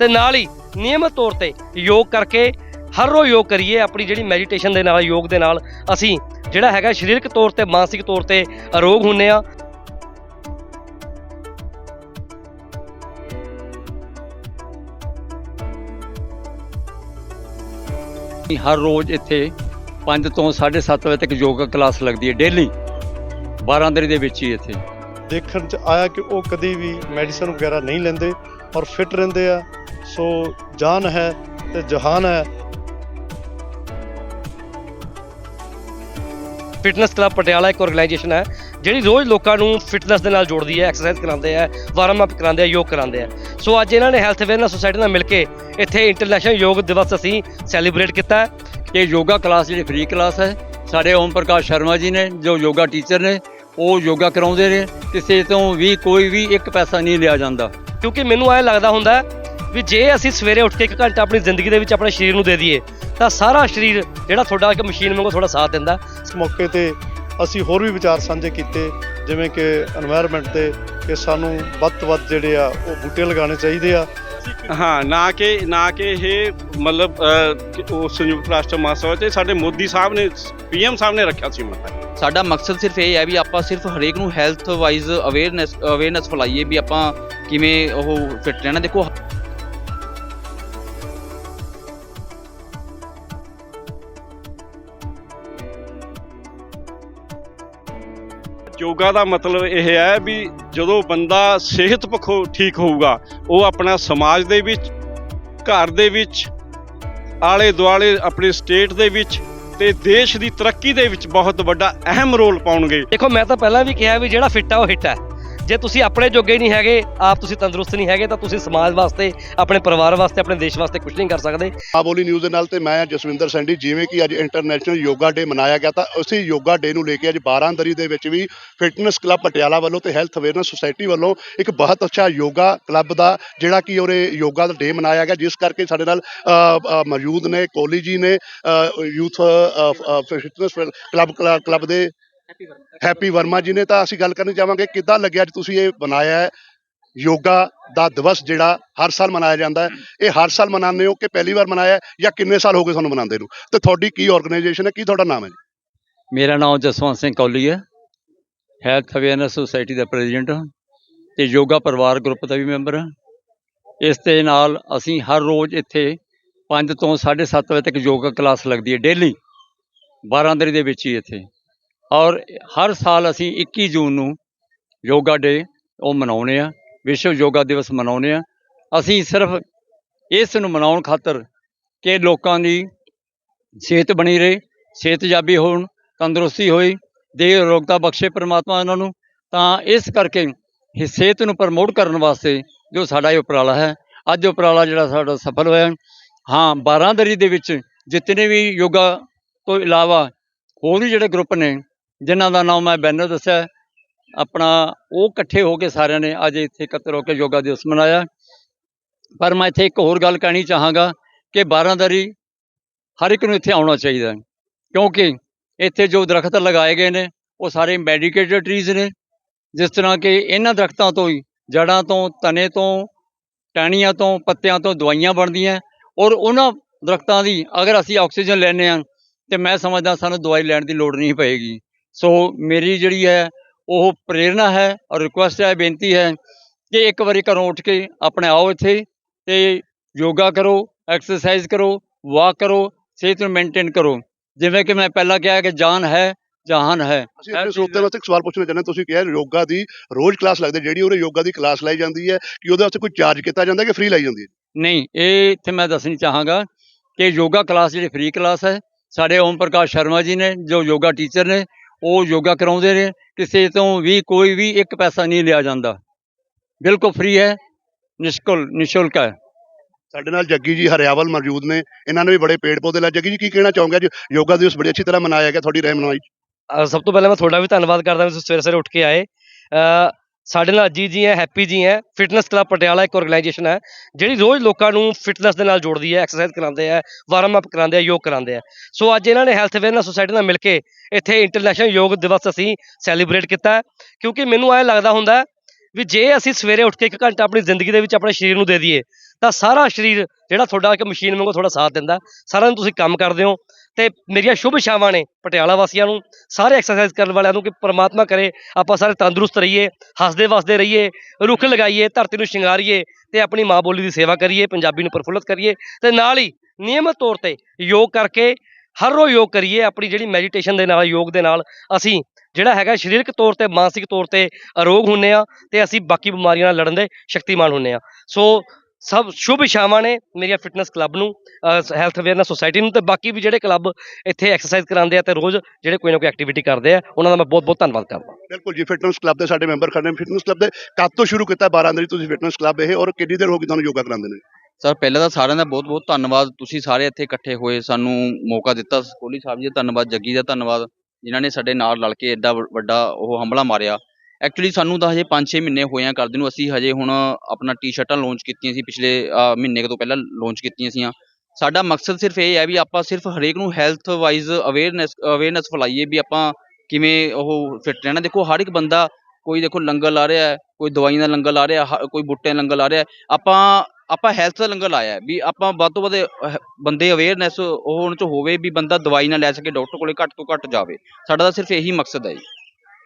ਤੇ ਨਾਲ ਹੀ ਨਿਯਮਿਤ ਤੌਰ ਤੇ ਯੋਗ ਕਰਕੇ ਹਰ ਰੋਜ਼ ਯੋਗ ਕਰੀਏ ਆਪਣੀ ਜਿਹੜੀ ਮੈਡੀਟੇਸ਼ਨ ਦੇ ਨਾਲ ਯੋਗ ਦੇ ਨਾਲ ਅਸੀਂ ਜਿਹੜਾ ਹੈਗਾ ਸਰੀਰਕ ਤੌਰ ਤੇ ਮਾਨਸਿਕ ਤੌਰ ਤੇ ਅਰੋਗ ਹੁੰਨੇ ਆ। ਹਰ ਰੋਜ਼ ਇੱਥੇ 5 ਤੋਂ 7:30 ਵਜੇ ਤੱਕ ਯੋਗਾ ਕਲਾਸ ਲੱਗਦੀ ਹੈ ਡੇਲੀ 12 ਦਰੀ ਦੇ ਵਿੱਚ ਹੀ ਇੱਥੇ। ਦੇਖਣ ਚ ਆਇਆ ਕਿ ਉਹ ਕਦੀ ਵੀ ਮੈਡੀਸਨ ਵਗੈਰਾ ਨਹੀਂ ਲੈਂਦੇ ਔਰ ਫਿਟ ਰਹਿੰਦੇ ਆ। ਸੋ ਜਾਨ ਹੈ ਤੇ ਜਹਾਨ ਹੈ। ਫਿਟਨੈਸ ਕਲੱਬ ਪਟਿਆਲਾ ਇੱਕ ਆਰਗੇਨਾਈਜੇਸ਼ਨ ਹੈ ਜਿਹੜੀ ਰੋਜ਼ ਲੋਕਾਂ ਨੂੰ ਫਿਟਨੈਸ ਦੇ ਨਾਲ ਜੋੜਦੀ ਹੈ ਐਕਸਰਸਾਈਜ਼ ਕਰਾਉਂਦੇ ਆ ਵਾਰਮ ਅਪ ਕਰਾਉਂਦੇ ਆ ਯੋਗ ਕਰਾਉਂਦੇ ਆ ਸੋ ਅੱਜ ਇਹਨਾਂ ਨੇ ਹੈਲਥ ਅਵੇਅਰਨੈਸ ਸੁਸਾਇਟੀ ਨਾਲ ਮਿਲ ਕੇ ਇੱਥੇ ਇੰਟਰਨੈਸ਼ਨਲ ਯੋਗ ਦਿਵਸ ਅਸੀਂ ਸੈਲੀਬ੍ਰੇਟ ਕੀਤਾ ਹੈ। ਇਹ ਯੋਗਾ ਕਲਾਸ ਜਿਹੜੀ ਫ੍ਰੀ ਕਲਾਸ ਹੈ ਸਾਡੇ ਓਮ ਪ੍ਰਕਾਸ਼ ਸ਼ਰਮਾ ਜੀ ਨੇ ਜੋ ਯੋਗਾ ਟੀਚਰ ਨੇ ਉਹ ਯੋਗਾ ਕਰਾਉਂਦੇ ਨੇ ਕਿਸੇ ਤੋਂ ਵੀ ਕੋਈ ਵੀ ਇੱਕ ਪੈਸਾ ਨਹੀਂ ਲਿਆ ਜਾਂਦਾ। ਕਿਉਂਕਿ ਮੈਨੂੰ ਐ ਲੱਗਦਾ ਹੁੰਦਾ ਵੀ ਜੇ ਅਸੀਂ ਸਵੇਰੇ ਉੱਠ ਕੇ ਇੱਕ ਘੰਟਾ ਆਪਣੀ ਜ਼ਿੰਦਗੀ ਦੇ ਵਿੱਚ ਆਪਣੇ ਸਰੀਰ ਨੂੰ ਦੇ ਦਈਏ ਤਾਂ ਸਾਰਾ ਸਰੀਰ ਜਿਹੜਾ ਤੁਹਾਡਾ ਇੱਕ ਮਸ਼ੀਨ ਵਾਂਗੂ ਤੁਹਾਡਾ ਸਾਥ ਦਿੰਦਾ। ਇਸ ਮੌਕੇ ਤੇ ਅਸੀਂ ਹੋਰ ਵੀ ਵਿਚਾਰ ਸਾਂਝੇ ਕੀਤੇ ਜਿਵੇਂ ਕਿ এনवायरमेंट ਤੇ ਕਿ ਸਾਨੂੰ ਵੱਧ ਤੋਂ ਵੱਧ ਜਿਹੜੇ ਆ ਉਹ ਬੂਟੇ ਲਗਾਉਣੇ ਚਾਹੀਦੇ ਆ। ਹਾਂ ਨਾ ਕਿ ਨਾ ਕਿ ਇਹ ਮਤਲਬ ਉਹ ਸੰਯੁਕਤ ਰਾਸ਼ਟਰ ਮਹਾਸਭਾ ਤੇ ਸਾਡੇ ਮੋਦੀ ਸਾਹਿਬ ਨੇ ਪੀਐਮ ਸਾਹਿਬ ਨੇ ਰੱਖਿਆ ਸੀ ਮਤਲਬ ਸਾਡਾ ਮਕਸਦ ਸਿਰਫ ਇਹ ਹੈ ਵੀ ਆਪਾਂ ਸਿਰਫ ਹਰੇਕ ਨੂੰ ਹੈਲਥ ਵਾਈਜ਼ ਅਵੇਅਰਨੈਸ ਅਵੇਅਰਨੈਸ ਫਲਾਈਏ ਵੀ ਆਪਾਂ ਕਿਵੇਂ ਉਹ ਫਿਟ ਰਹਿਣਾ। ਦੇਖੋ ਯੋਗਾ ਦਾ ਮਤਲਬ ਇਹ ਹੈ ਵੀ ਜਦੋਂ ਬੰਦਾ ਸਿਹਤ ਪੱਖੋਂ ਠੀਕ ਹੋਊਗਾ, ਉਹ ਆਪਣਾ ਸਮਾਜ ਦੇ ਵਿੱਚ, ਘਰ ਦੇ ਵਿੱਚ ਆਲੇ ਦੁਆਲੇ ਆਪਣੇ ਸਟੇਟ ਦੇ ਵਿੱਚ ਤੇ ਦੇਸ਼ ਦੀ ਤਰੱਕੀ ਦੇ ਵਿੱਚ ਬਹੁਤ ਵੱਡਾ ਅਹਿਮ ਰੋਲ ਪਾਉਣਗੇ। ਦੇਖੋ, ਮੈਂ ਤਾਂ ਪਹਿਲਾਂ ਵੀ ਕਿਹਾ ਵੀ ਜਿਹੜਾ ਫਿੱਟ ਆ ਉਹ ਹਿੱਟ ਹੈ ਜੇ ਤੁਸੀਂ ਆਪਣੇ ਜੋਗੇ ਨਹੀਂ ਹੈਗੇ, ਆਪ ਤੁਸੀਂ ਤੰਦਰੁਸਤ ਨਹੀਂ ਹੈਗੇ, ਤਾਂ ਤੁਸੀਂ ਸਮਾਜ ਵਾਸਤੇ, ਆਪਣੇ ਪਰਿਵਾਰ ਵਾਸਤੇ, ਆਪਣੇ ਦੇਸ਼ ਵਾਸਤੇ ਕੁਝ ਨਹੀਂ ਕਰ ਸਕਦੇ। ਆ ਬੋਲੀ ਨਿਊਜ਼ ਦੇ ਨਾਲ ਤੇ ਮੈਂ ਜਸਵਿੰਦਰ ਸੈਂਡੀ, ਜਿਵੇਂ ਕਿ ਅੱਜ ਇੰਟਰਨੈਸ਼ਨਲ ਯੋਗਾ ਡੇ ਮਨਾਇਆ ਗਿਆ, ਤਾਂ ਉਸੇ ਯੋਗਾ ਡੇ ਨੂੰ ਲੈ ਕੇ ਅੱਜ 12 ਦਰੀ ਦੇ ਵਿੱਚ ਵੀ ਫਿਟਨੈਸ ਕਲੱਬ ਪਟਿਆਲਾ ਵੱਲੋਂ ਤੇ ਹੈਲਥ ਅਵੇਅਰਨੈਸ ਸੁਸਾਇਟੀ ਵੱਲੋਂ ਇੱਕ ਬਹੁਤ ਅੱਛਾ ਯੋਗਾ ਕਲੱਬ ਦਾ, ਜਿਹੜਾ ਕਿ ਉਹਰੇ ਯੋਗਾ ਦਾ ਡੇ ਮਨਾਇਆ ਗਿਆ, ਜਿਸ ਕਰਕੇ ਸਾਡੇ ਨਾਲ ਮੌਜੂਦ ਨੇ ਕੋਲੀ ਜੀ ਨੇ ਯੂਥ ਫਿਟਨੈਸ ਕਲੱਬ ਕਲੱਬ ਦੇ ਹੈਪੀ ਵਰਮਾ ਜੀ ਨੇ ਤਾਂ ਅਸੀਂ ਗੱਲ ਕਰਨੀ ਚਾਹਾਂਗੇ ਕਿੱਦਾਂ ਲੱਗਿਆ ਅੱਜ ਤੁਸੀਂ ਇਹ ਬਣਾਇਆ ਹੈ? ਯੋਗਾ ਦਾ ਦਿਵਸ ਜਿਹੜਾ ਹਰ ਸਾਲ ਮਨਾਇਆ ਜਾਂਦਾ ਹੈ। ਇਹ ਹਰ ਸਾਲ ਮਨਾਉਂਦੇ ਹੋ ਕਿ ਪਹਿਲੀ ਵਾਰ ਮਨਾਇਆ ਹੈ ਜਾਂ ਕਿੰਨੇ ਸਾਲ ਹੋ ਗਏ ਤੁਹਾਨੂੰ ਮਨਾਉਂਦੇ ਨੂੰ? ਤੇ ਤੁਹਾਡੀ ਕੀ ਆਰਗੇਨਾਈਜੇਸ਼ਨ ਹੈ? ਕੀ ਤੁਹਾਡਾ ਨਾਮ ਹੈ ਜੀ? ਮੇਰਾ ਨਾਮ ਜਸਵੰਤ ਸਿੰਘ ਕੌਲੀ ਹੈ। ਹੈਲਥ ਅਵੇਅਰਨੈਸ ਸੁਸਾਇਟੀ ਦਾ ਪ੍ਰੈਜ਼ੀਡੈਂਟ ਹਾਂ। ਤੇ ਯੋਗਾ ਪਰਿਵਾਰ ਗਰੁੱਪ ਦਾ ਵੀ ਮੈਂਬਰ ਹਾਂ। ਇਸ ਦੇ ਨਾਲ ਅਸੀਂ ਹਰ ਰੋਜ਼ ਇੱਥੇ 5 ਤੋਂ 7:30 ਵਜੇ ਤੱਕ ਯੋਗਾ ਕਲਾਸ ਲੱਗਦੀ ਹੈ। ਡੇਲੀ 12 ਦਰੀ ਦੇ ਵਿੱਚ ਹੀ ਇੱਥੇ। ਔਰ ਹਰ ਸਾਲ ਅਸੀਂ 21 ਜੂਨ ਨੂੰ ਯੋਗਾ ਡੇ ਉਹ ਮਨਾਉਂਦੇ ਆ ਵਿਸ਼ਵ ਯੋਗਾ ਦਿਵਸ ਮਨਾਉਂਦੇ ਆ ਅਸੀਂ ਸਿਰਫ ਇਸ ਨੂੰ ਮਨਾਉਣ ਖਾਤਰ ਕਿ ਲੋਕਾਂ ਦੀ ਸਿਹਤ ਬਣੀ ਰਹੇ ਸਿਹਤਯਾਬੀ ਹੋਣ, ਤੰਦਰੁਸਤੀ ਹੋਈ, ਦੇਹ ਰੋਗਤਾ ਬਖਸ਼ੇ ਪ੍ਰਮਾਤਮਾ ਉਹਨਾਂ ਨੂੰ। ਤਾਂ ਇਸ ਕਰਕੇ ਸਿਹਤ ਨੂੰ ਪ੍ਰਮੋਟ ਕਰਨ ਵਾਸਤੇ ਜੋ ਸਾਡਾ ਇਹ ਉਪਰਾਲਾ ਹੈ, ਅੱਜ ਉਪਰਾਲਾ ਜਿਹੜਾ ਸਾਡਾ ਸਫਲ ਹੋਇਆ। ਹਾਂ 12 ਦਰੀ ਦੇ ਵਿੱਚ ਜਿਤਨੇ ਵੀ ਯੋਗਾ ਤੋਂ ਇਲਾਵਾ ਹੋਰ ਵੀ ਜਿਹੜੇ ਗਰੁੱਪ ਨੇ ਜਿਨ੍ਹਾਂ ਦਾ ਨਾਮ ਮੈਂ ਬੈਨਰ ਦੱਸਿਆ ਆਪਣਾ ਉਹ ਇਕੱਠੇ ਹੋ ਕੇ ਸਾਰਿਆਂ ਨੇ ਅੱਜ ਇੱਥੇ ਇਕੱਤਰ ਹੋ ਕੇ ਯੋਗਾ ਦਿਵਸ ਮਨਾਇਆ। ਪਰ ਮੈਂ ਇੱਥੇ ਇੱਕ ਹੋਰ ਗੱਲ ਕਹਿਣੀ ਚਾਹਾਂਗਾ ਕਿ ਬਾਰਾਂਦਰੀ ਹਰ ਇੱਕ ਨੂੰ ਇੱਥੇ ਆਉਣਾ ਚਾਹੀਦਾ ਹੈ, ਕਿਉਂਕਿ ਇੱਥੇ ਜੋ ਦਰਖਤ ਲਗਾਏ ਗਏ ਨੇ, ਉਹ ਸਾਰੇ ਮੈਡੀਕੇਟਡ ਟਰੀਜ਼ ਨੇ। ਜਿਸ ਤਰ੍ਹਾਂ ਕਿ ਇਹਨਾਂ ਦਰਖਤਾਂ ਤੋਂ ਹੀ ਜੜਾਂ ਤੋਂ, ਤਣੇ ਤੋਂ, ਟਹਿਣੀਆਂ ਤੋਂ, ਪੱਤਿਆਂ ਤੋਂ ਦਵਾਈਆਂ ਬਣਦੀਆਂ ਔਰ ਉਹਨਾਂ ਦਰਖਤਾਂ ਦੀ ਅਗਰ ਅਸੀਂ ਆਕਸੀਜਨ ਲੈਂਦੇ ਹਾਂ, ਤੇ ਮੈਂ ਸਮਝਦਾ ਸਾਨੂੰ ਦਵਾਈ ਲੈਣ ਦੀ ਲੋੜ ਨਹੀਂ ਪਏਗੀ। ਸੋ ਮੇਰੀ ਜਿਹੜੀ ਹੈ ਉਹ ਪ੍ਰੇਰਣਾ ਹੈ ਔਰ ਰਿਕੁਐਸਟ ਹੈ ਬੇਨਤੀ ਹੈ ਕਿ ਇੱਕ ਵਾਰੀ ਘਰੋਂ ਉੱਠ ਕੇ ਆਪਣੇ ਆਓ ਇੱਥੇ ਤੇ ਯੋਗਾ ਕਰੋ ਐਕਸਰਸਾਈਜ਼ ਕਰੋ ਵਾਕ ਕਰੋ ਸਿਹਤ ਨੂੰ ਮੇਨਟੇਨ ਕਰੋ। ਜਿਵੇਂ ਕਿ ਮੈਂ ਪਹਿਲਾਂ ਕਿਹਾ ਕਿ ਜਾਨ ਹੈ ਜਹਾਨ ਹੈ। ਅਸੀਂ ਆਪਣੇ ਸਰੋਤਿਆਂ ਵਾਸਤੇ ਇੱਕ ਸਵਾਲ ਪੁੱਛਣਾ ਚਾਹੁੰਦੇ ਤੁਸੀਂ ਕਿਹਾ ਯੋਗਾ ਦੀ ਰੋਜ਼ ਕਲਾਸ ਲੱਗਦੀ ਜਿਹੜੀ ਉਹਰੇ ਯੋਗਾ ਦੀ ਕਲਾਸ ਲਾਈ ਜਾਂਦੀ ਹੈ ਕਿ ਉਹਦੇ ਵਾਸਤੇ ਕੋਈ ਚਾਰਜ ਕੀਤਾ ਜਾਂਦਾ ਕਿ ਫ੍ਰੀ ਲਾਈ ਜਾਂਦੀ ਹੈ? ਨਹੀਂ ਇਹ ਇੱਥੇ ਮੈਂ ਦੱਸਣੀ ਚਾਹਾਂਗਾ ਕਿ ਯੋਗਾ ਕਲਾਸ ਜਿਹੜੀ ਫ੍ਰੀ ਕਲਾਸ ਹੈ ਸਾਡੇ ਓਮ ਪ੍ਰਕਾਸ਼ ਸ਼ਰਮਾ ਜੀ ਨੇ ਜੋ ਯੋਗਾ ਟੀਚਰ ਨੇ ਉਹ ਯੋਗਾ ਕਰਾਉਂਦੇ ਨੇ ਕਿਸੇ ਤੋਂ ਵੀ ਕੋਈ ਵੀ ਇੱਕ ਪੈਸਾ ਨਹੀਂ ਲਿਆ ਜਾਂਦਾ। ਬਿਲਕੁਲ ਫ੍ਰੀ ਹੈ ਨਿਸ਼ਕੁਲ ਨਿਸ਼ੁਲਕ ਹੈ। ਸਾਡੇ ਨਾਲ ਜੱਗੀ ਜੀ ਹਰਿਆਵਲ ਮੌਜੂਦ ਨੇ ਇਹਨਾਂ ਨੇ ਵੀ ਬੜੇ ਪੇੜ ਪੌਦੇ ਲਾਏ। ਜੱਗੀ ਜੀ ਕੀ ਕਹਿਣਾ ਚਾਹੋਗੇ? ਅੱਜ ਯੋਗਾ ਦਿਵਸ ਬੜੀ ਅੱਛੀ ਤਰ੍ਹਾਂ ਮਨਾਇਆ ਗਿਆ ਤੁਹਾਡੀ ਰਹਿਨਮਾਈ। ਅਹ ਸਭ ਤੋਂ ਪਹਿਲਾਂ ਮੈਂ ਤੁਹਾਡਾ ਵੀ ਧੰਨਵਾਦ ਕਰਦਾ ਤੁਸੀਂ ਸਵੇਰੇ ਸਵੇਰੇ ਉੱਠ ਕੇ ਆਏ। ਅਹ ਸਾਡੇ ਨਾਲ ਅਜੀਤ ਜੀ ਹੈ, ਹੈਪੀ ਜੀ ਹੈ, ਫਿਟਨੈਸ ਕਲੱਬ ਪਟਿਆਲਾ ਇੱਕ ਆਰਗੇਨਾਈਜੇਸ਼ਨ ਹੈ, ਜਿਹੜੀ ਰੋਜ਼ ਲੋਕਾਂ ਨੂੰ ਫਿਟਨੈਸ ਦੇ ਨਾਲ ਜੋੜਦੀ ਹੈ ਐਕਸਰਸਾਈਜ਼ ਕਰਾਉਂਦੇ ਆ ਵਾਰਮ ਅਪ ਕਰਾਉਂਦੇ ਆ ਯੋਗ ਕਰਾਉਂਦੇ ਆ ਸੋ ਅੱਜ ਇਹਨਾਂ ਨੇ ਹੈਲਥ ਅਵੇਅਰਨੈਸ ਸੁਸਾਇਟੀ ਨਾਲ ਮਿਲ ਕੇ ਇੱਥੇ ਇੰਟਰਨੈਸ਼ਨਲ ਯੋਗ ਦਿਵਸ ਅਸੀਂ ਸੈਲੀਬ੍ਰੇਟ ਕੀਤਾ ਕਿਉਂਕਿ ਮੈਨੂੰ ਐ ਲੱਗਦਾ ਹੁੰਦਾ ਵੀ ਜੇ ਅਸੀਂ ਸਵੇਰੇ ਉੱਠ ਕੇ ਇੱਕ ਘੰਟਾ ਆਪਣੀ ਜ਼ਿੰਦਗੀ ਦੇ ਵਿੱਚ ਆਪਣੇ ਸਰੀਰ ਨੂੰ ਦੇ ਦਈਏ, ਤਾਂ ਸਾਰਾ ਸਰੀਰ ਜਿਹੜਾ ਤੁਹਾਡਾ ਇੱਕ ਮਸ਼ੀਨ ਵਾਂਗੂ ਤੁਹਾਡਾ ਸਾਥ ਦਿੰਦਾ ਸਾਰਾ ਦਿਨ ਤੁਸੀਂ ਕੰਮ ਕਰਦੇ ਹੋ ਤੇ ਮੇਰੀਆਂ ਸ਼ੁਭ ਇਛਾਵਾਂ ਨੇ ਪਟਿਆਲਾ ਵਾਸੀਆਂ ਨੂੰ, ਸਾਰੇ ਐਕਸਰਸਾਈਜ਼ ਕਰਨ ਵਾਲਿਆਂ ਨੂੰ ਕਿ ਪ੍ਰਮਾਤਮਾ ਕਰੇ, ਆਪਾਂ ਸਾਰੇ ਤੰਦਰੁਸਤ ਰਹੀਏ, ਹੱਸਦੇ ਵਸਦੇ ਰਹੀਏ, ਰੁੱਖ ਲਗਾਈਏ, ਧਰਤੀ ਨੂੰ ਸ਼ਿੰਗਾਰੀਏ ਤੇ ਆਪਣੀ ਮਾਂ ਬੋਲੀ ਦੀ ਸੇਵਾ ਕਰੀਏ, ਪੰਜਾਬੀ ਨੂੰ ਪ੍ਰਫੁੱਲਤ ਕਰੀਏ ਤੇ ਨਾਲ ਹੀ ਨਿਯਮਤ ਤੌਰ ਤੇ ਯੋਗ ਕਰਕੇ ਹਰ ਰੋਜ਼ ਯੋਗ ਕਰੀਏ, ਆਪਣੀ ਜਿਹੜੀ ਮੈਡੀਟੇਸ਼ਨ ਦੇ ਨਾਲ, ਯੋਗ ਦੇ ਨਾਲ, ਅਸੀਂ ਜਿਹੜਾ ਹੈਗਾ ਸਰੀਰਕ ਤੌਰ ਤੇ, ਮਾਨਸਿਕ ਤੌਰ ਤੇ ਅਰੋਗ ਹੁੰਨੇ ਆ ਤੇ ਅਸੀਂ ਬਾਕੀ ਬਿਮਾਰੀਆਂ ਨਾਲ ਲੜਨ ਦੇ ਸ਼ਕਤੀਮਾਨ ਹੁੰਨੇ ਆ। ਸੋ ਸਭ ਸ਼ੁਭ ਇਛਾਵਾਂ ਨੇ ਮੇਰੀਆਂ ਫਿਟਨੈਸ ਕਲੱਬ ਨੂੰ ਹੈਲਥ ਅਵੇਅਰਨੈਸ ਸੁਸਾਇਟੀ ਨੂੰ ਤੇ ਬਾਕੀ ਵੀ ਜਿਹੜੇ ਕਲੱਬ ਇੱਥੇ ਐਕਸਰਸਾਈਜ਼ ਕਰਾਉਂਦੇ ਆ ਤੇ ਰੋਜ਼ ਜਿਹੜੇ ਕੋਈ ਨਾ ਕੋਈ ਐਕਟੀਵਿਟੀ ਕਰਦੇ ਆ ਉਹਨਾਂ ਦਾ ਮੈਂ ਬਹੁਤ ਬਹੁਤ ਧੰਨਵਾਦ ਕਰਦਾ। ਬਿਲਕੁਲ ਜੀ ਫਿਟਨੈਸ ਕਲੱਬ ਦੇ ਸਾਡੇ ਮੈਂਬਰ ਖੜੇ ਨੇ। ਫਿਟਨੈਸ ਕਲੱਬ ਦੇ ਕਦ ਤੋਂ ਸ਼ੁਰੂ ਕੀਤਾ 12 ਅੰਦਰ ਤੁਸੀਂ ਫਿਟਨੈਸ ਕਲੱਬ ਇਹ ਔਰ ਕਿੰਨੀ ਦੇਰ ਹੋ ਗਈ ਤੁਹਾਨੂੰ ਯੋਗਾ ਕਰਾਉਂਦੇ ਨੇ? ਸਰ ਪਹਿਲਾਂ ਤਾਂ ਸਾਰਿਆਂ ਦਾ ਬਹੁਤ-ਬਹੁਤ ਧੰਨਵਾਦ। ਤੁਸੀਂ ਸਾਰੇ ਇੱਥੇ ਇਕੱਠੇ ਹੋਏ ਸਾਨੂੰ ਮੌਕਾ ਦਿੱਤਾ। ਕੋਹਲੀ ਸਾਹਿਬ ਜੀ ਦਾ ਧੰਨਵਾਦ ਜੱਗੀ ਦਾ ਧੰਨਵਾਦ ਜਿਨ੍ਹਾਂ ਨੇ ਸਾਡੇ ਨਾਲ ਰਲ ਕੇ ਐਡਾ ਵੱਡਾ ਉਹ ਹਮਲਾ ਮਾਰਿਆ। ਐਕਚੁਅਲੀ ਸਾਨੂੰ ਤਾਂ ਹਜੇ 5-6 ਮਹੀਨੇ ਹੋਏ ਆ ਕਰਦੇ ਨੂੰ। ਅਸੀਂ ਹਜੇ ਹੁਣ ਆਪਣਾ ਟੀ-ਸ਼ਰਟਾਂ ਲਾਂਚ ਕੀਤੀਆਂ ਸੀ ਪਿਛਲੇ ਅਹ, ਮਹੀਨੇ ਕੁ ਤੋਂ ਪਹਿਲਾਂ ਲਾਂਚ ਕੀਤੀਆਂ ਸੀਆਂ। ਸਾਡਾ ਮਕਸਦ ਸਿਰਫ ਇਹ ਹੈ ਵੀ ਆਪਾਂ ਸਿਰਫ ਹਰੇਕ ਨੂੰ ਹੈਲਥ ਵਾਈਜ਼ ਅਵੇਅਰਨੈਸ ਅਵੇਅਰਨੈਸ ਫੈਲਾਈਏ ਵੀ ਆਪਾਂ ਕਿਵੇਂ ਉਹ ਫਿੱਟ ਰਹਿਣਾ। ਦੇਖੋ ਹਰ ਇੱਕ ਬੰਦਾ ਕੋਈ ਦੇਖੋ ਲੰਗਰ ਲਾ ਰਿਹਾ ਹੈ ਕੋਈ ਦਵਾਈਆਂ ਦਾ ਲੰਗਰ ਲਾ ਰਿਹਾ ਹ- ਕੋਈ ਬੁੱਟਿਆਂ ਦਾ ਲੰਗਰ ਲਾ ਰਿਹਾ। ਆਪਾਂ ਆਪਾਂ ਹੈਲਥ ਦਾ ਲੰਗਰ ਲਾਇਆ ਹੈ ਵੀ ਆਪਾਂ ਵੱਧ ਤੋਂ ਵੱਧ ਅਹ, ਬੰਦੇ ਅਵੇਅਰਨੈਸ ਉਹ ਉਹਨਾਂ ਚ ਹੋਵੇ ਵੀ ਬੰਦਾ ਦਵਾਈ ਨਾ ਲੈ ਸਕੇ ਡਾਕਟਰ ਕੋਲੇ ਘੱਟ ਤੋਂ ਘੱਟ ਜਾਵੇ। ਸਾਡਾ ਤਾਂ ਸਿਰਫ ਇਹੀ ਮਕਸਦ ਹੈ ਜੀ।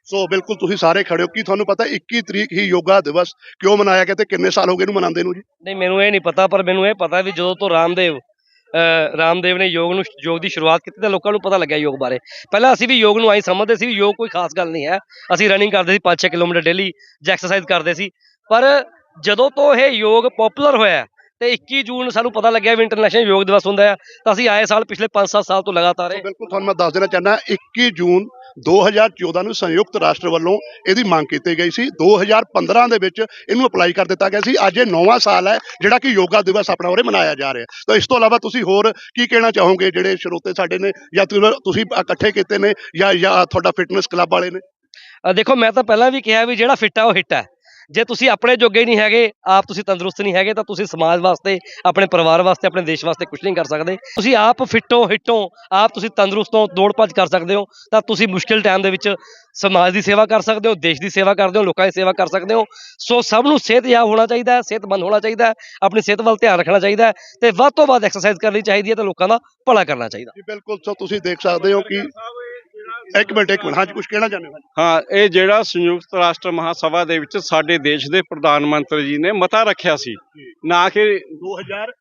ਸੋ ਬਿਲਕੁਲ ਤੁਸੀਂ ਸਾਰੇ ਖੜੇ ਹੋ। ਕੀ ਤੁਹਾਨੂੰ ਪਤਾ 21 ਤਰੀਕ ਹੀ ਯੋਗਾ ਦਿਵਸ ਕਿਉਂ ਮਨਾਇਆ ਗਿਆ ਤੇ ਕਿੰਨੇ ਸਾਲ ਹੋ ਗਏ ਇਹਨੂੰ ਮਨਾਉਂਦੇ ਨੂੰ ਜੀ? ਨਹੀਂ, ਮੈਨੂੰ ਇਹ ਨਹੀਂ ਪਤਾ, ਪਰ ਮੈਨੂੰ ਇਹ ਪਤਾ ਵੀ ਜਦੋਂ ਤੋਂ ਰਾਮਦੇਵ, ਅਹ, ਰਾਮਦੇਵ ਨੇ ਯੋਗ ਨੂੰ, ਯੋਗ ਦੀ ਸ਼ੁਰੂਆਤ ਕੀਤੀ ਤਾਂ ਲੋਕਾਂ ਨੂੰ ਪਤਾ ਲੱਗਿਆ ਯੋਗ ਬਾਰੇ। ਪਹਿਲਾਂ ਅਸੀਂ ਵੀ ਯੋਗ ਨੂੰ ਆਈ ਸਮਝਦੇ ਸੀ ਵੀ ਯੋਗ ਕੋਈ ਖਾਸ ਗੱਲ ਨਹੀਂ ਹੈ। ਅਸੀਂ ਰਨਿੰਗ ਕਰਦੇ ਸੀ 5-6 ਕਿਲੋਮੀਟਰ ਡੇਲੀ ਜਾਂ ਐਕਸਰਸਾਈਜ਼ ਕਰਦੇ ਸੀ। ਪਰ ਜਦੋਂ ਤੋਂ ਇਹ ਯੋਗ ਪਪੂਲਰ ਹੋਇਆ ਤੇ 21 ਜੂਨ ਸਾਨੂੰ ਪਤਾ ਲੱਗਿਆ ਵੀ ਇੰਟਰਨੈਸ਼ਨਲ ਯੋਗ ਦਿਵਸ ਹੁੰਦਾ ਹੈ ਤਾਂ ਅਸੀਂ ਆਏ ਸਾਲ ਪਿਛਲੇ 5-7 ਸਾਲ ਤੋਂ ਲਗਾਤਾਰ ਇਹ। ਬਿਲਕੁਲ ਤੁਹਾਨੂੰ ਮੈਂ ਦੱਸ ਦੇਣਾ ਚਾਹੁੰਦਾ 21 ਜੂਨ 2014 ਨੂੰ ਸੰਯੁਕਤ ਰਾਸ਼ਟਰ ਵੱਲੋਂ ਇਹਦੀ ਮੰਗ ਕੀਤੀ ਗਈ ਸੀ। 2015 ਦੇ ਵਿੱਚ ਇਹਨੂੰ ਅਪਲਾਈ ਕਰ ਦਿੱਤਾ ਗਿਆ ਸੀ। ਅੱਜ ਇਹ ਨੌਵਾਂ ਸਾਲ ਹੈ ਜਿਹੜਾ ਕਿ ਯੋਗਾ ਦਿਵਸ ਆਪਣਾ ਉਰੇ ਮਨਾਇਆ ਜਾ ਰਿਹਾ। ਤਾਂ ਇਸ ਤੋਂ ਇਲਾਵਾ ਤੁਸੀਂ ਹੋਰ ਕੀ ਕਹਿਣਾ ਚਾਹੋਗੇ ਜਿਹੜੇ ਸਰੋਤੇ ਸਾਡੇ ਨੇ ਜਾਂ ਤੁਸੀਂ ਇਕੱਠੇ ਕੀਤੇ ਨੇ ਜਾਂ ਤੁਹਾਡਾ ਫਿਟਨੈਸ ਕਲੱਬ ਵਾਲੇ ਨੇ? ਦੇਖੋ ਮੈਂ ਤਾਂ ਪਹਿਲਾਂ ਵੀ ਕਿਹਾ ਵੀ ਜਿਹੜਾ ਫਿੱਟ ਆ ਉਹ ਹਿੱਟ ਹੈ ਜੇ ਤੁਸੀਂ ਆਪਣੇ ਜੋਗੇ ਨਹੀਂ ਹੈਗੇ, ਆਪ ਤੁਸੀਂ ਤੰਦਰੁਸਤ ਨਹੀਂ ਹੈਗੇ, ਤਾਂ ਤੁਸੀਂ ਸਮਾਜ ਵਾਸਤੇ, ਆਪਣੇ ਪਰਿਵਾਰ ਵਾਸਤੇ, ਆਪਣੇ ਦੇਸ਼ ਵਾਸਤੇ ਕੁਝ ਨਹੀਂ ਕਰ ਸਕਦੇ। ਤੁਸੀਂ ਆਪ ਫਿੱਟੋ, ਹਿੱਟੋ, ਆਪ ਤੁਸੀਂ ਤੰਦਰੁਸਤ ਹੋ, ਦੌੜ ਭੱਜ ਕਰ ਸਕਦੇ ਹੋ, ਤਾਂ ਤੁਸੀਂ ਮੁਸ਼ਕਿਲ ਟਾਈਮ ਦੇ ਵਿੱਚ ਸਮਾਜ ਦੀ ਸੇਵਾ ਕਰ ਸਕਦੇ ਹੋ, ਦੇਸ਼ ਦੀ ਸੇਵਾ ਕਰਦੇ ਹੋ, ਲੋਕਾਂ ਦੀ ਸੇਵਾ ਕਰ ਸਕਦੇ ਹੋ। ਸੋ ਸਭ ਨੂੰ ਸਿਹਤਯਾਬ ਹੋਣਾ ਚਾਹੀਦਾ ਹੈ, ਸਿਹਤਮੰਦ ਹੋਣਾ ਚਾਹੀਦਾ ਹੈ, ਆਪਣੀ ਸਿਹਤ ਵੱਲ ਧਿਆਨ ਰੱਖਣਾ ਚਾਹੀਦਾ ਹੈ, ਤੇ ਵੱਧ ਤੋਂ ਵੱਧ ਐਕਸਰਸਾਈਜ਼ ਕਰਨੀ ਚਾਹੀਦੀ ਹੈ, ਤੇ ਲੋਕਾਂ ਦਾ ਭਲਾ ਕਰਨਾ ਚਾਹੀਦਾ। ਬਿਲਕੁਲ। ਸੋ ਤੁਸੀਂ ਦੇਖ ਸਕਦੇ ਹੋ ਕਿ ਇੱਕ ਮਿੰਟ ਇੱਕ ਮਿੰਟ। ਹਾਂਜੀ ਕੁਝ ਕਹਿਣਾ ਚਾਹੁੰਦੇ ਹੋ? ਹਾਂ ਇਹ ਜਿਹੜਾ ਸੰਯੁਕਤ ਰਾਸ਼ਟਰ ਮਹਾਸਭਾ ਦੇ ਵਿੱਚ ਸਾਡੇ ਦੇਸ਼ ਦੇ ਪ੍ਰਧਾਨ ਮੰਤਰੀ ਜੀ ਨੇ ਮਤਾ ਰੱਖਿਆ ਸੀ। ਨਾ ਕਿ 2000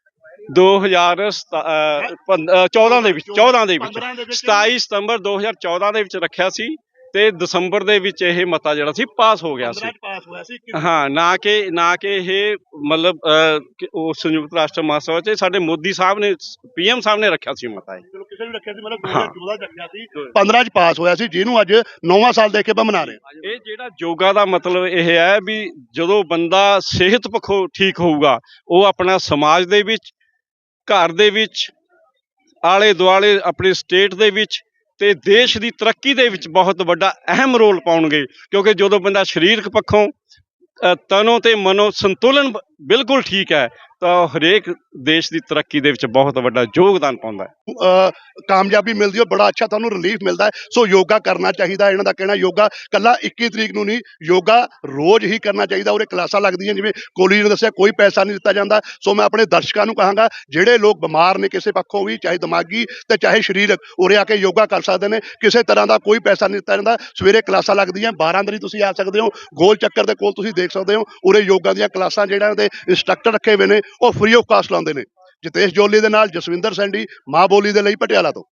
2014 ਦੇ ਵਿੱਚ 14 ਦੇ ਵਿੱਚ। 15 ਦੇ ਵਿੱਚ 27 ਸਤੰਬਰ 2014 ਦੇ ਵਿੱਚ ਰੱਖਿਆ ਸੀ। ਤੇ ਦਸੰਬਰ ਦੇ ਵਿੱਚ ਇਹ ਮਤਾ ਜਿਹੜਾ ਸੀ ਪਾਸ ਹੋ ਗਿਆ ਸੀ। 15 ਚ ਪਾਸ ਹੋਇਆ ਸੀ ਹਾਂ ਨਾ ਕਿ ਨਾ ਕਿ ਇਹ ਮਤਲਬ ਉਹ ਸੰਯੁਕਤ ਰਾਸ਼ਟਰ ਮਹਾਸਭਾ ਚ ਸਾਡੇ ਮੋਦੀ ਸਾਹਿਬ ਨੇ ਪੀਐਮ ਸਾਹਿਬ ਨੇ ਰੱਖਿਆ ਸੀ ਮਤਾ ਇਹ। ਚਲੋ ਕਿਸੇ ਨੇ ਰੱਖਿਆ ਸੀ ਮਤਲਬ ਹਾਂ। 2014 ਚ ਰੱਖਿਆ ਸੀ। 15 ਚ ਪਾਸ ਹੋਇਆ ਸੀ ਜਿਹਨੂੰ ਅੱਜ ਨੌਵਾਂ ਸਾਲ ਦੇ ਕੇ ਆਪਾਂ ਮਨਾ ਰਹੇ ਇਹ ਜਿਹੜਾ ਯੋਗਾ ਦਾ ਮਤਲਬ ਇਹ ਹੈ ਵੀ ਜਦੋਂ ਬੰਦਾ ਸਿਹਤ ਪੱਖੋਂ ਠੀਕ ਹੋਊਗਾ ਉਹ ਆਪਣਾ ਸਮਾਜ ਦੇ ਵਿੱਚ ਘਰ ਦੇ ਵਿੱਚ ਆਲੇ ਦੁਆਲੇ ਆਪਣੀ ਸਟੇਟ ਦੇ ਵਿੱਚ ਤੇ ਦੇਸ਼ ਦੀ ਤਰੱਕੀ ਦੇ ਵਿੱਚ ਬਹੁਤ ਵੱਡਾ ਅਹਿਮ ਰੋਲ ਪਾਉਣਗੇ ਕਿਉਂਕਿ ਜਦੋਂ ਬੰਦਾ ਸਰੀਰਕ ਪੱਖੋਂ ਅ, ਤਨੋਂ ਤੇ ਮਨੋਂ ਸੰਤੁਲਨ ਬਿਲਕੁਲ ਠੀਕ ਹੈ ਤਾਂ ਹਰੇਕ ਦੇਸ਼ ਦੀ ਤਰੱਕੀ ਦੇ ਵਿੱਚ ਬਹੁਤ ਵੱਡਾ ਯੋਗਦਾਨ ਪਾਉਂਦਾ ਹੈ। ਕਾਮਯਾਬੀ ਮਿਲਦੀ ਹੈ, ਬੜਾ ਅੱਛਾ ਤੁਹਾਨੂੰ ਰਿਲੀਫ ਮਿਲਦਾ ਹੈ। ਸੋ ਯੋਗਾ ਕਰਨਾ ਚਾਹੀਦਾ ਇਹਨਾਂ ਦਾ ਕਹਿਣਾ ਯੋਗਾ। ਕੱਲਾ 21 ਤਰੀਕ ਨੂੰ ਨਹੀਂ, ਯੋਗਾ ਰੋਜ਼ ਹੀ ਕਰਨਾ ਚਾਹੀਦਾ ਉਹਦੇ ਕਲਾਸਾਂ ਲੱਗਦੀਆਂ, ਜਿਵੇਂ ਕੋਲੀ ਨੇ ਦੱਸਿਆ, ਕੋਈ ਪੈਸਾ ਨਹੀਂ ਦਿੱਤਾ ਜਾਂਦਾ। ਸੋ ਮੈਂ ਆਪਣੇ ਦਰਸ਼ਕਾਂ ਨੂੰ ਕਹਾਂਗਾ, ਜਿਹੜੇ ਲੋਕ ਬਿਮਾਰ ਨੇ ਕਿਸੇ ਪੱਖੋਂ ਵੀ, ਚਾਹੇ ਦਿਮਾਗੀ ਤੇ ਚਾਹੇ ਸਰੀਰਕ, ਉਰੇ ਆ ਕੇ ਯੋਗਾ ਕਰ ਸਕਦੇ ਨੇ। ਕਿਸੇ ਤਰ੍ਹਾਂ ਦਾ ਕੋਈ ਪੈਸਾ ਨਹੀਂ ਦਿੱਤਾ ਜਾਂਦਾ। ਸਵੇਰੇ ਕਲਾਸਾਂ ਲੱਗਦੀਆਂ 12 ਤਰੀਕ ਤੁਸੀਂ ਆ ਸਕਦੇ ਹੋ। ਗੋਲ ਚੱਕਰ ਦੇ ਕੋਲ ਤੁਸੀਂ ਦੇਖ ਸਕਦੇ ਹੋ, ਉਰੇ ਯੋਗਾ ਦੀਆਂ ਕਲਾਸਾਂ, ਜਿਹੜਾ ਦੇ ਇੰਸਟ੍ਰਕਟਰ ਰੱਖੇ ਹੋਏ ਨੇ ਉਹ ਫ੍ਰੀ ਆਫ ਕਾਸਟ ਲਾਉਂਦੇ ਨੇ। ਜਿਤੇਸ਼ ਜੋਲੀ ਦੇ ਨਾਲ ਜਸਵਿੰਦਰ ਸੈਂਡੀ ਮਾਂ ਬੋਲੀ ਦੇ ਲਈ ਪਟਿਆਲਾ ਤੋਂ।